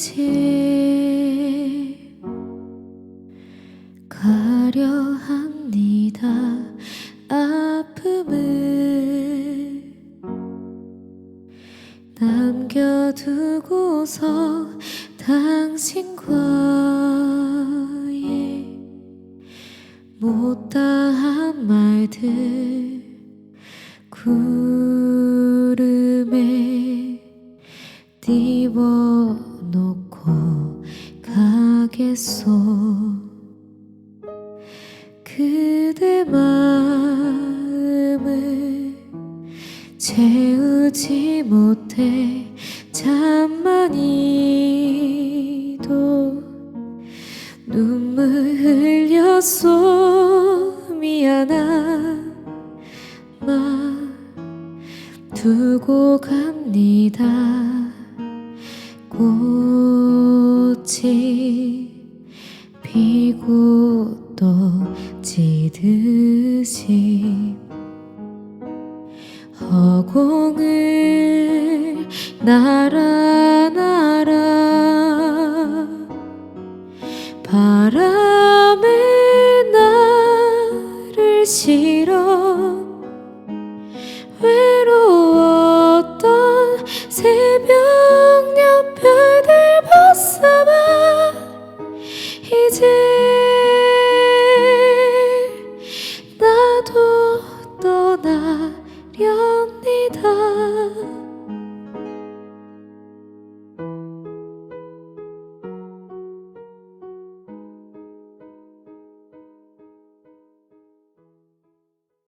이제 가려 합니다. 아픔을 남겨두고서 당신과의 못다한 말들 구 띄워놓고 가겠소. 그대 마음을 채우지 못해 잠만이도 눈물 흘렸소. 미안하마 두고 갑니다 꽃이 피고 또 지듯이 허공을 날아 날아 바람에 나를 실어